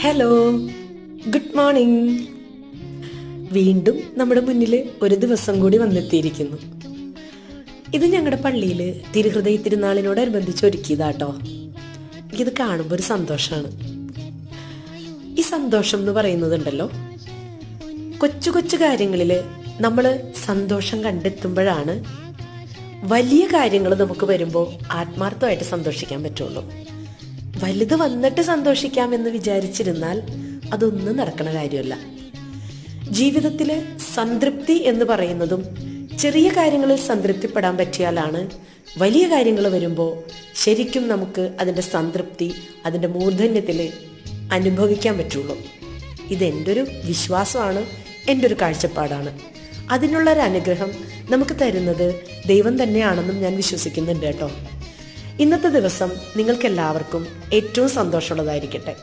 Hello good morning വീണ്ടും നമ്മുടെ മുന്നിൽ ഒരു ദിവസം കൂടി വന്നെത്തിയിരിക്കുന്നു. ഇത് ഞങ്ങളുടെ പള്ളിയിൽ തിരുഹൃദയ തിരുനാളിനോടനുബന്ധിച്ച് ഒരുക്കിയതാട്ടോ. എനിക്കിത് കാണുമ്പോൾ ഒരു സന്തോഷമാണ് ഈ സന്തോഷം എന്ന് പറയുന്നതുണ്ടല്ലോ. കൊച്ചു കൊച്ചു കാര്യങ്ങളിൽ നമ്മൾ സന്തോഷം കണ്ടെത്തുമ്പോഴാണ് വലിയ കാര്യങ്ങൾ നമുക്ക് വരുമ്പോൾ ആത്മാർത്ഥമായിട്ട് സന്തോഷിക്കാൻ പറ്റുള്ളൂ. വലുത് വന്നിട്ട് സന്തോഷിക്കാം എന്ന് വിചാരിച്ചിരുന്നാൽ അതൊന്നും നടക്കണ കാര്യമല്ല. ജീവിതത്തിൽ സംതൃപ്തി എന്ന് പറയുന്നതും ചെറിയ കാര്യങ്ങളിൽ സംതൃപ്തിപ്പെടാൻ പറ്റിയാലാണ് വലിയ കാര്യങ്ങൾ വരുമ്പോൾ ശരിക്കും നമുക്ക് അതിന്റെ സംതൃപ്തി അതിന്റെ മൂർധന്യത്തിൽ അനുഭവിക്കാൻ പറ്റുള്ളൂ. ഇതെന്റെ ഒരു വിശ്വാസമാണ് എന്റെ ഒരു കാഴ്ചപ്പാടാണ്. അതിനുള്ളൊരു അനുഗ്രഹം നമുക്ക് തരുന്നത് ദൈവം തന്നെയാണെന്നും ഞാൻ വിശ്വസിക്കുന്നുണ്ട് കേട്ടോ. ഇന്നത്തെ ദിവസം നിങ്ങൾക്കെല്ലാവർക്കും ഏറ്റവും സന്തോഷമുള്ളതായിരിക്കട്ടെ.